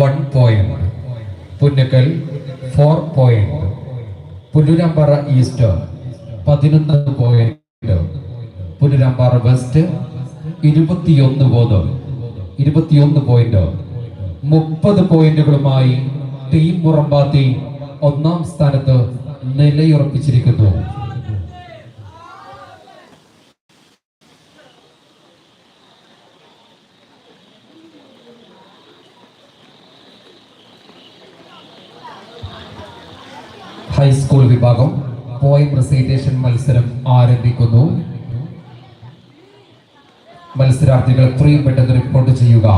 One point Punnakkal four point Pullurampara east പതിനൊന്ന് point Pullurampara west ഇരുപത്തിയൊന്ന് ബോധം ഇരുപത്തിയൊന്ന് പോയിന്റ് മുപ്പത് പോയിന്റുകളുമായി ടീം മുറമ്പാത്തി ഒന്നാം സ്ഥാനത്ത് നിലയുറപ്പിച്ചിരിക്കുന്നു. ഹൈസ്കൂൾ വിഭാഗം പോയം റെസൈറ്റേഷൻ മത്സരം ആരംഭിക്കുന്നു. മത്സരാർത്ഥികൾ എത്രയും പെട്ടെന്ന് റിപ്പോർട്ട് ചെയ്യുക.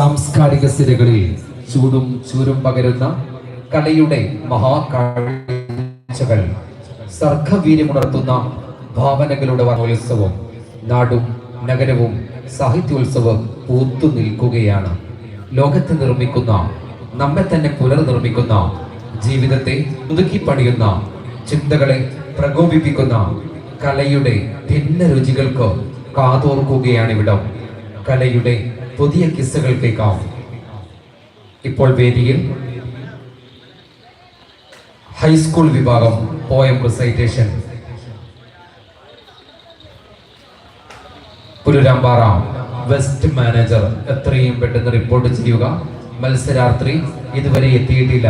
സാംസ്കാരിക സ്ഥിരകളിൽ ചൂടും ചൂരും പകരുന്ന കലയുടെ മഹാകാഴ്ചകൾ സർഗവീര്യമുണർത്തുന്ന ഭാവനകളുടെ വർണോത്സവം നാടും നഗരവും സാഹിത്യോത്സവം പൂത്തു നിൽക്കുകയാണ്. ലോകത്തെ നിർമ്മിക്കുന്ന നമ്മെ തന്നെ പുനർനിർമ്മിക്കുന്ന ജീവിതത്തെ പുതുക്കി പണിയുന്ന ചിന്തകളെ പ്രകോപിപ്പിക്കുന്ന കലയുടെ ഭിന്ന രുചികൾക്ക് കാതോർക്കുകയാണിവിടം കലയുടെ പുതിയ കിസ്സകൾ കേൾക്കാം ഇപ്പോൾ വേദിയിൽ ഹൈസ്കൂൾ വിഭാഗം poem recitation Pullurampara west manager എത്രയും പെട്ടെന്ന് റിപ്പോർട്ട് ചെയ്യുക. മത്സരാർത്ഥി ഇതുവരെ എത്തിയിട്ടില്ല.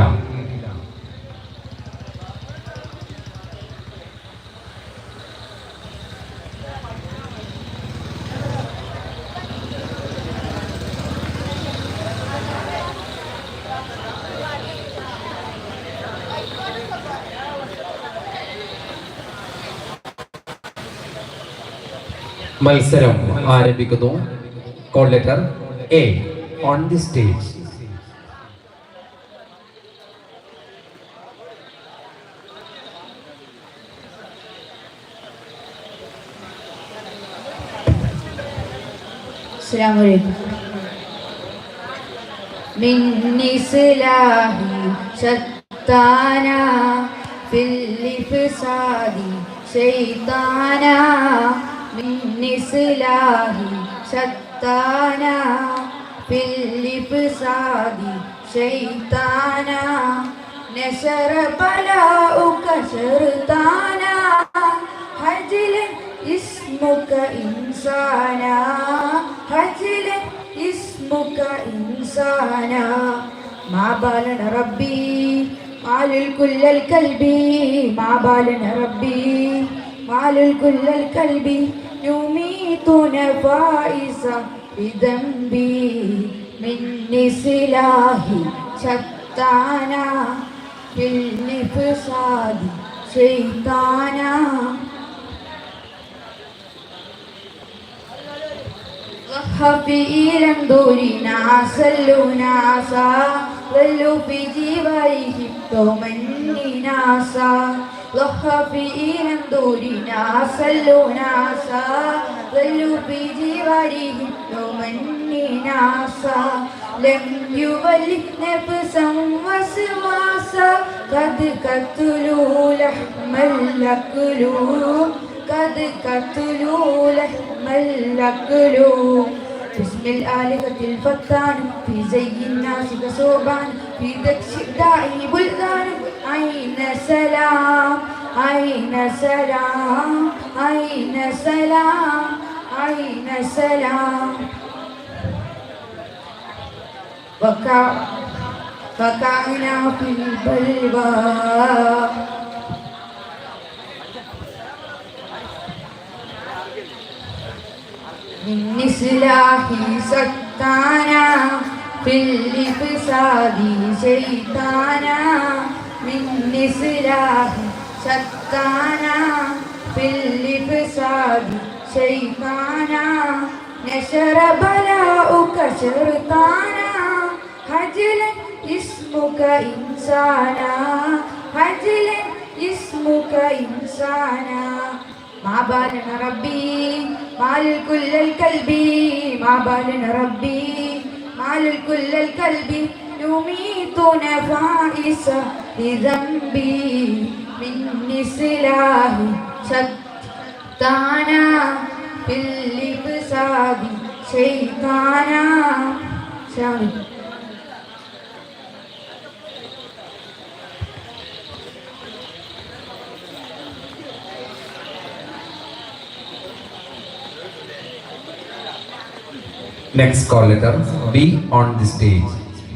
മത്സരം ആരംഭിക്കുന്നു call letter A on the stage السلام عليكم من إصلاح شتانا في الإفساد شيطانا من إصلاح شتانا في الإفساد شيطانا نشر بلاؤك شرطانا هجل اسمك إنسانا هجل اسمك إنسانا ما بالنا ربي مال الكل الكلب ما بالنا ربي مال الكل الكلب يميت نفائسا بذنبي من سلاح شتانا في النفساد شيطانا حفيرا دوري ناسا لو ناسا ظلوا في جبالهم تمني ناسا ضحفيرا دوري ناسا لو ناسا ظلوا في جبالهم تمني ناسا لم يولي نفسا وسواسا قد قتلوا لحم الأكلوا قد قتلوا لحم الأكلوا بسم الآلهة الفتان في زي الناس كصوبان في دكش الداعي بلدان أين سلام أين سلام أين سلام أين سلام وكا فكعنا في البلوى من إصلاح ستانا في الإفساد شيطانا من إصلاح ستانا في الإفساد شيطانا نشر بلاؤك شرطانا هجلا اسمك إنسانا هجلا اسمك إنسانا ما بالنا ربي مال كل الكلب ما بالنا ربي مال كل الكلب يميت نفائس لذنبي من سلاح شتانا في الإفساد شيطانا شامل Next call letter B on the stage.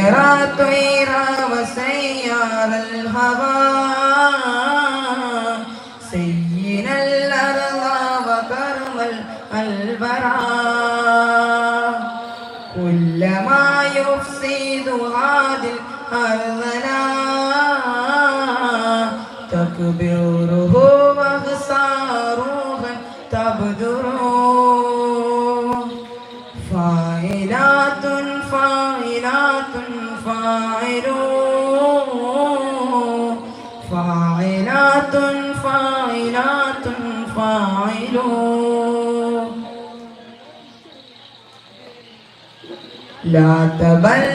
طيرا طيرا وسيار الهوى سين الأرض وكرم البرى كلما يفسد هذه الأرض لا تكبره لا تبلوا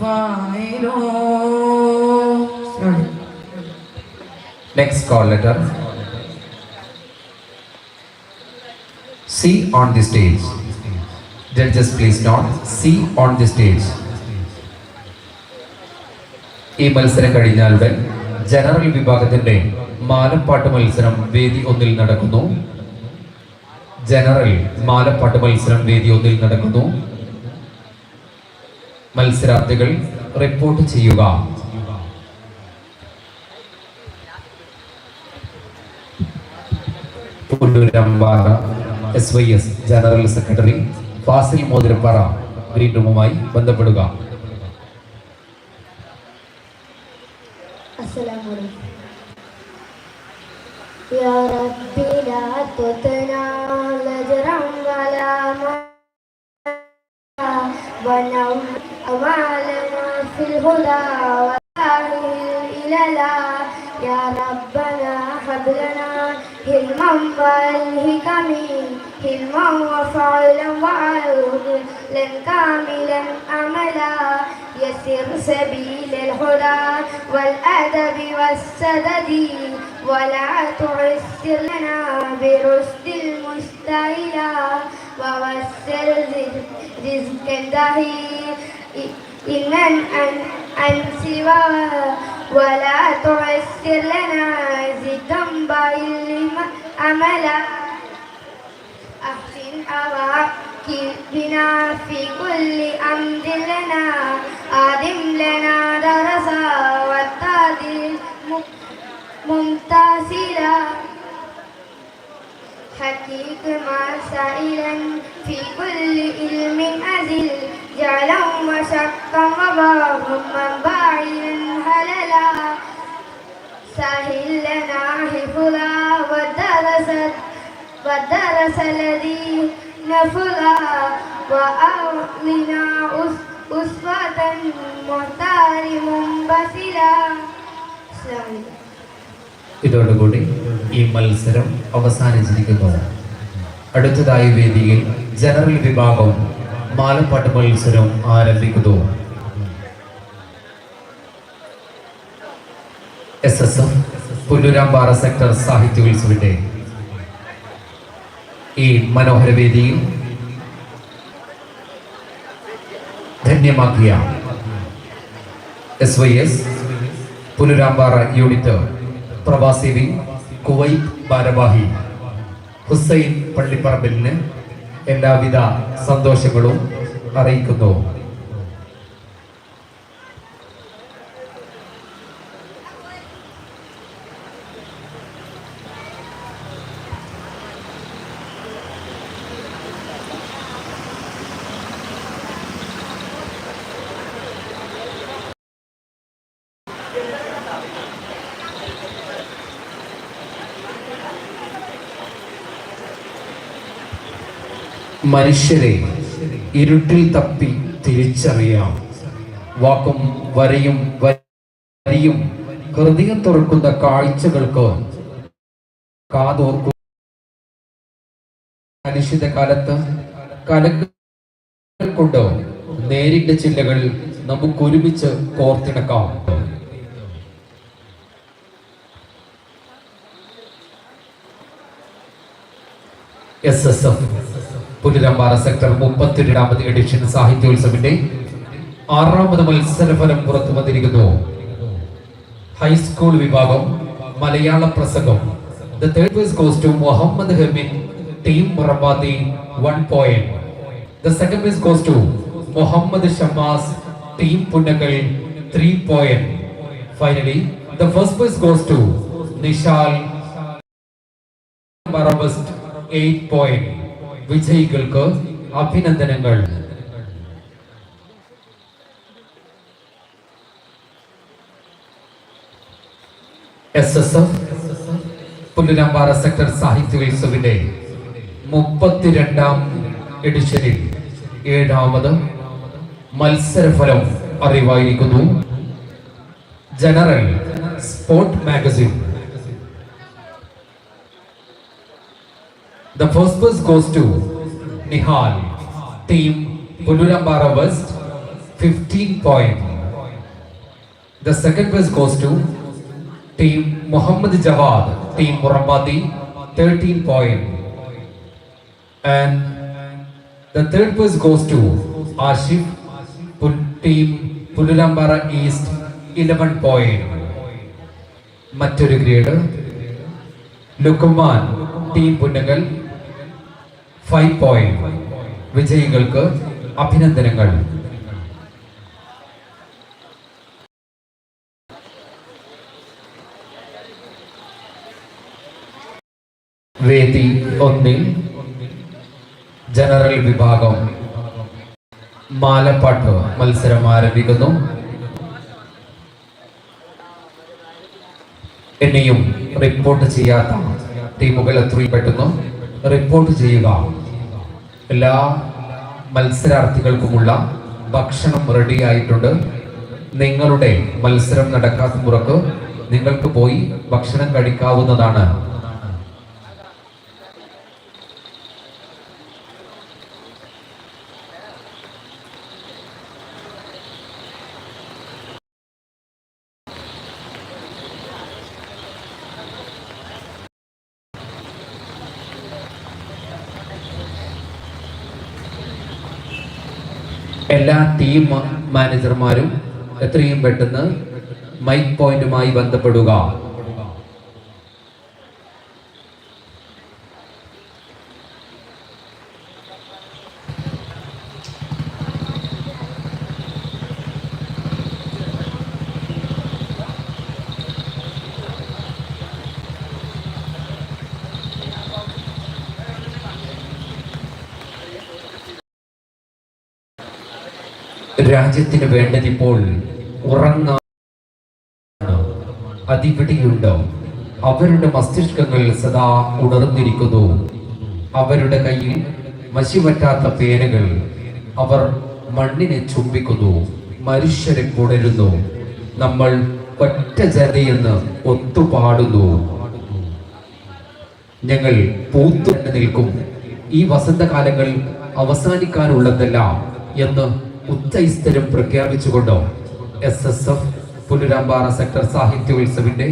فاعلون Next call letter C on the stage. Judges, please note C on the stage. ഈ മത്സരം കഴിഞ്ഞാൽ ഉടൻ ജനറൽ വിഭാഗത്തിന്റെ മാലപ്പാട്ട് മത്സരം വേദി ഒന്നിൽ നടക്കുന്നു ജനറൽ മാലപ്പാട്ട് മത്സരം വേദി ഒന്നിൽ നടക്കുന്നു മത്സരാർത്ഥികൾ റിപ്പോർട്ട് ചെയ്യുക Pulloorampara S Y S general secretary Fazil Mothirappara green റൂമുമായി ബന്ധപ്പെടുക السلام عليكم يا ربي لا تطلع نجرا ولا ونوم أمالنا في الهدى وسائل إلى لا. يا ربنا هب لنا حلما والحكم حلما وفعلا وعدلا كاملا أملا. يسر سبيل الهدى والأدب والسدد. ولا تعسر لنا برشد المستعلا ووسر رزقا دهي إنا عن عن سوى. ولا تعسر لنا زدا بعلم أملا أحسن أواكب بنا في كل أمر لنا آدم لنا درسا والتعديل ممتاثلا حقيق ما سائلا في كل علم أزل. جعلا وشقا وباهما باعلا هللا. سهل لنا حفظا ودرست ودرس الذي نفلا. وأولنا أس- أسوة مختار منبسلا السلام عليكم. ഇതോടുകൂടി ഈ മത്സരം അവസാനിച്ചിരിക്കുന്നു. അടുത്തതായി വേദിയിൽ ജനറൽ വിഭാഗം മാലപ്പാട്ട് മത്സരം ആരംഭിക്കുന്നു. S S F Pullurampara sector സാഹിത്യോത്സവിന്റെ ഈ മനോഹര വേദിയിൽ ധന്യമാക്കിയ S Y S Pullurampara unit പ്രവാസി വി കുവൈത്ത് ഭാരവാഹി ഹുസൈൻ പള്ളിപ്പറമ്പിലിന് എല്ലാവിധ സന്തോഷങ്ങളും അറിയിക്കുന്നു. മനുഷ്യരെ ഇരുട്ടിൽ തപ്പി തിരിച്ചറിയാം. വാക്കും വരയും വരിയും ഹൃദയം തുറക്കുന്ന കാഴ്ചകൾക്ക് കാതോർക്കും. അനിശ്ചിത കാലത്ത് കലകൾ കൊണ്ട് നേരിട്ട ചില്ലകൾ നമുക്ക് ഒരുമിച്ച് കോർത്തിണക്കാം. എസ് എസ് എഫ് പുനരമ്പാറ സെക്ടർ മുപ്പത്തിരണ്ടാമത് എഡിഷൻ സാഹിത്യോത്സവിന്റെ ആറാമത് മത്സരഫലം പുറത്തു വന്നിരിക്കുന്നു. ഹൈസ്കൂൾ വിഭാഗം മലയാള പ്രസംഗം. The third was goes to Muhammad Hemin team Murabadi one point the second was goes to Muhammad Shamas team പുന്നകൾ three point finally the first was goes to Nishal മറബസ്റ്റ് eight point വിജയികൾക്ക് അഭിനന്ദനങ്ങൾ. S S F Pullurampara sector സാഹിത്യോത്സവിന്റെ മുപ്പത്തിരണ്ടാം എഡിഷനിൽ ഏഴാമത് മത്സരഫലം അറിവായിരിക്കുന്നു. General sport magazine The first prize goes to Nihal, team Pulurambara West, 15 point. The second prize goes to team Muhammad Jawad, team Murambati, 13 point. And the third prize goes to Ashif, Pul- team Pulurambara East, 11 point. മറ്റൊരു grade Luqman team Punnakal five point. വിജയികൾക്ക് അഭിനന്ദനങ്ങൾ. വേദി ഒന്നിൽ general വിഭാഗം. മാലപ്പാട്ട് മത്സരം ആരംഭിക്കുന്നു. ഇനിയും റിപ്പോർട്ട് ചെയ്യാത്ത ടീമുകൾ എത്രയും പെട്ടെന്ന് റിപ്പോർട്ട് ചെയ്യുക. എല്ലാ മത്സരാർത്ഥികൾക്കുമുള്ള ഭക്ഷണം റെഡി ആയിട്ടുണ്ട്. നിങ്ങളുടെ മത്സരം നടക്കാത്ത മുറക്ക് നിങ്ങൾക്ക് പോയി ഭക്ഷണം കഴിക്കാവുന്നതാണ്. എല്ലാ ടീം മാനേജർമാരും എത്രയും പെട്ടെന്ന് മൈക്ക് പോയിന്റുമായി ബന്ധപ്പെടുക. രാജ്യത്തിന് വേണ്ടതിപ്പോൾ ഉറങ്ങാൻ അതിവിടെയുണ്ടോ അവരുടെ മസ്തിഷ്കങ്ങൾ സദാ ഉണർന്നിരിക്കുന്നു. അവരുടെ കയ്യിൽ മശിവറ്റാത്ത പേനകൾ അവർ മണ്ണിനെ ചുംബിക്കുന്നു മനുഷ്യരെ കുടരുന്നു നമ്മൾ ഒറ്റ ജനതയെന്ന് ഒത്തുപാടുന്നു. ഞങ്ങൾ പൂത്തു നിൽക്കും. ഈ വസന്തകാലങ്ങൾ അവസാനിക്കാനുള്ളതല്ല എന്ന് ഉച്ചൈസ്തരം പ്രഖ്യാപിച്ചുകൊണ്ട്? S S F Pullurampara sector സാഹിത്യോത്സവിന്റെ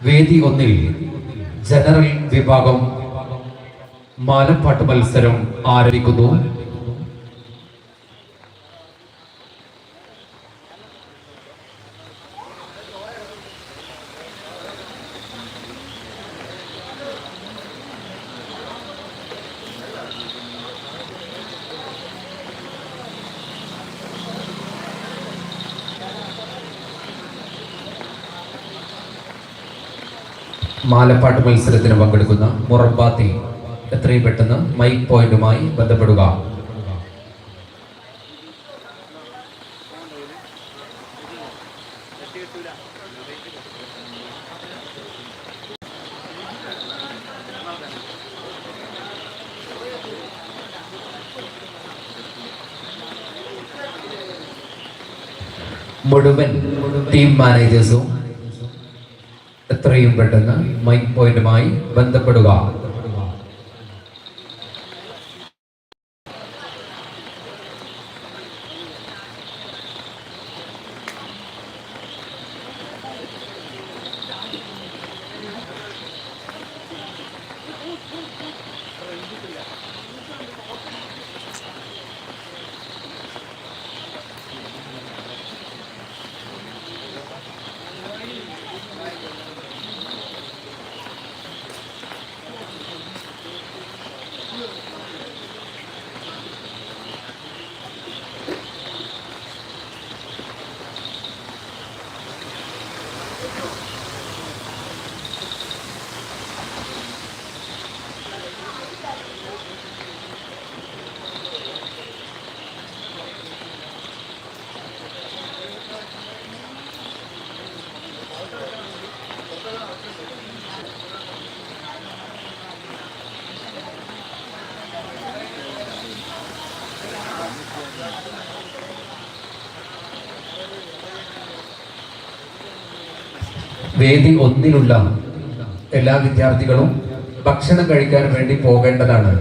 വേദി ഒന്നിൽ ജനറൽ വിഭാഗം മാലപ്പാട്ട് മത്സരം ആരംഭിക്കുന്നു. മാലപ്പാട്ട് മത്സരത്തിന് പങ്കെടുക്കുന്ന മുറബാത്തി എത്രയും പെട്ടെന്ന് മൈക്ക് പോയിന്റുമായി ബന്ധപ്പെടുക. മുഴുവൻ ടീം മാനേജേഴ്സും എത്രയും പെട്ടെന്ന് മൈക്ക് പോയിന്റുമായി ബന്ധപ്പെടുക. വേദി ഒന്നിലുള്ള എല്ലാ വിദ്യാർത്ഥികളും ഭക്ഷണം കഴിക്കാൻ വേണ്ടി പോകേണ്ടതാണ്.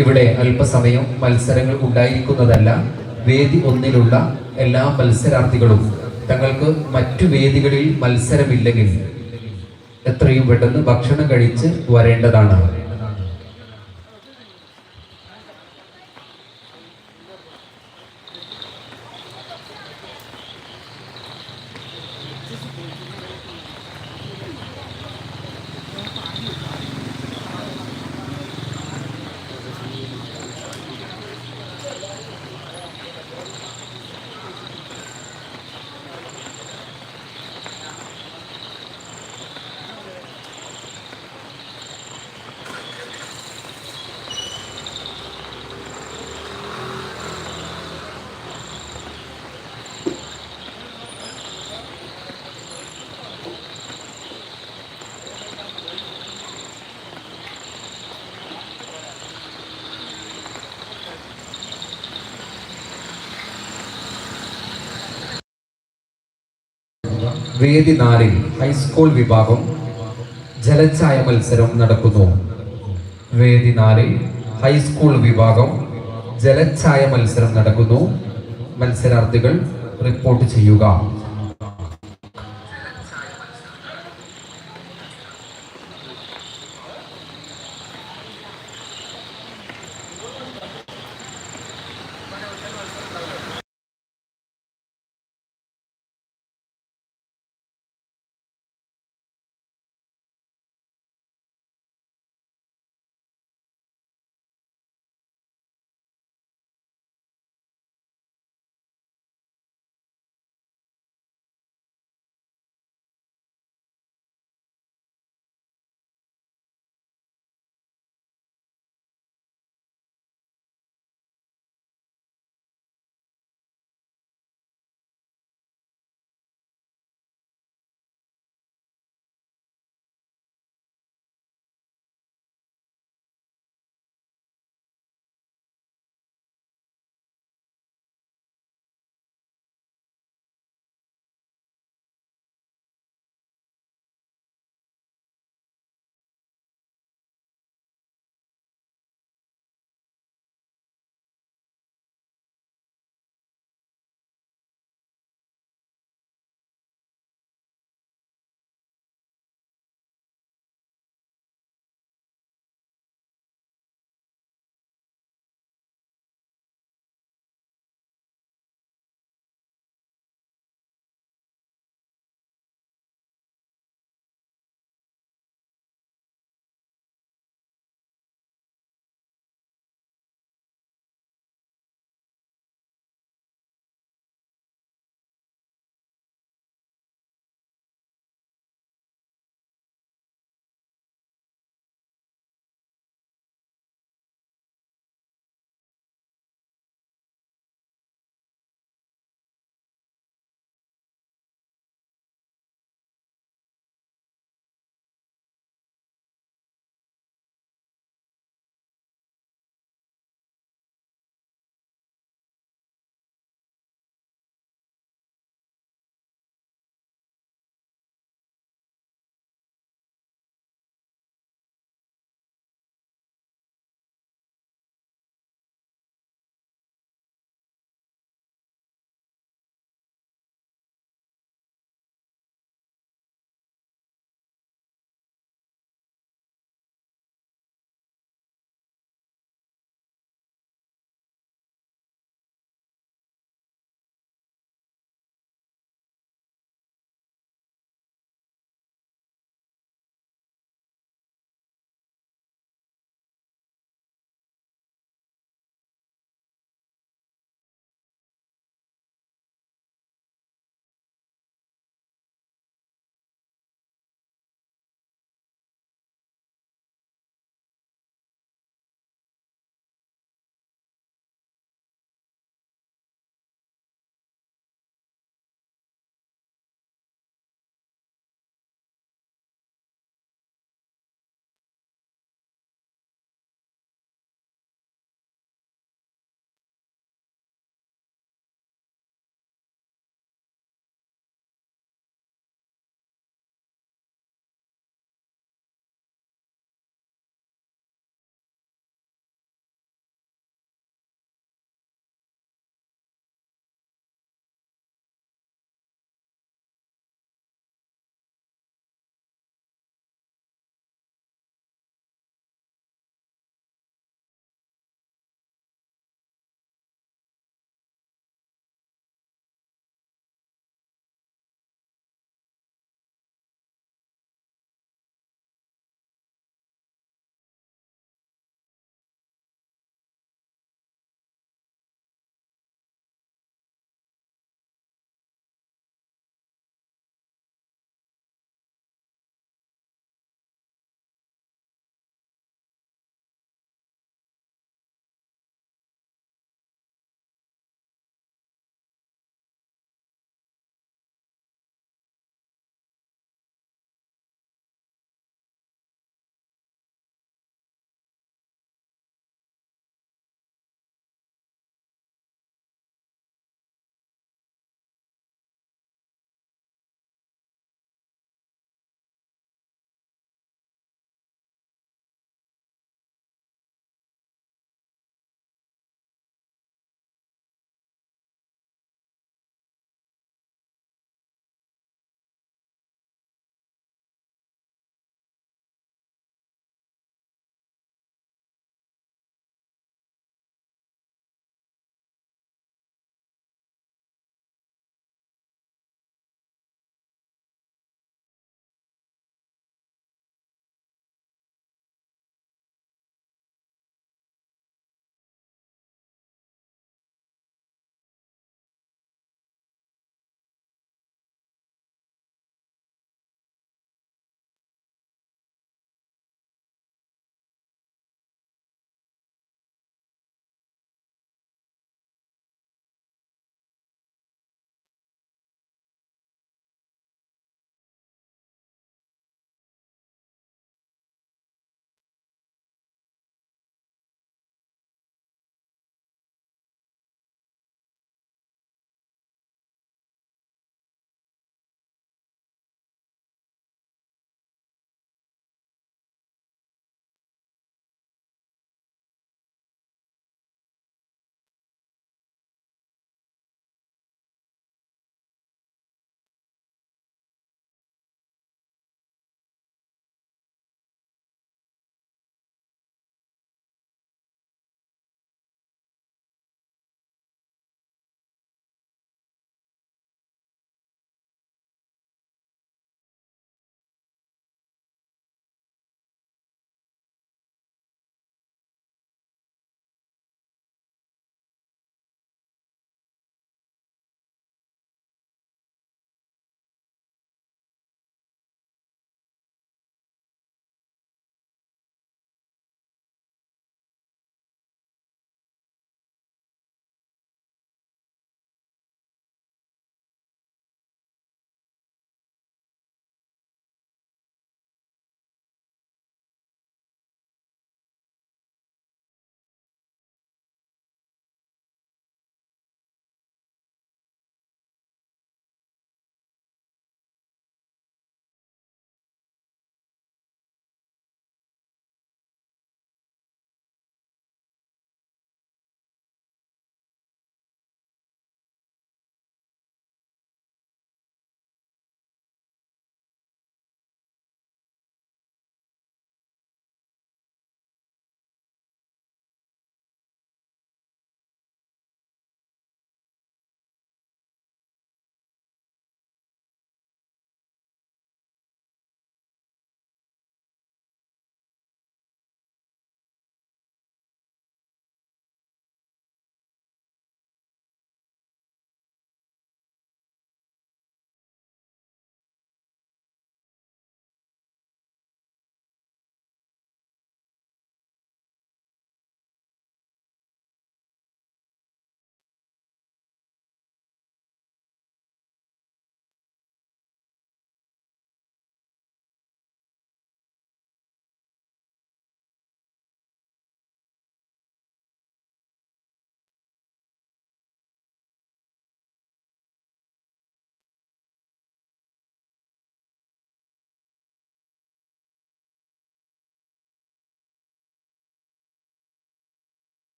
ഇവിടെ അല്പസമയം മത്സരങ്ങൾ ഉണ്ടായിരിക്കുന്നതല്ല വേദി ഒന്നിലുള്ള എല്ലാ മത്സരാർത്ഥികളും. തങ്ങൾക്ക് മറ്റു വേദികളിൽ മത്സരമില്ലെങ്കിൽ എത്രയും പെട്ടെന്ന് ഭക്ഷണം കഴിച്ച് വരേണ്ടതാണ്. വേദി നാലിൽ ഹൈസ്കൂൾ വിഭാഗം ജലച്ചായ മത്സരം നടക്കുന്നു. വേദി നാലിൽ ഹൈസ്കൂൾ വിഭാഗം ജലച്ചായ മത്സരം നടക്കുന്നു. മത്സരാർത്ഥികൾ റിപ്പോർട്ട് ചെയ്യുക.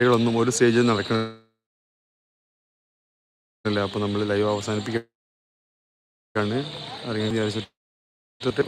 പരിപാടികളൊന്നും ഒരു സ്റ്റേജിൽ നടക്കണില്ല അപ്പോൾ നമ്മൾ ലൈവ് അവസാനിപ്പിക്കുകയാണ് അറിയാൻ വിചാരിച്ചിട്ട്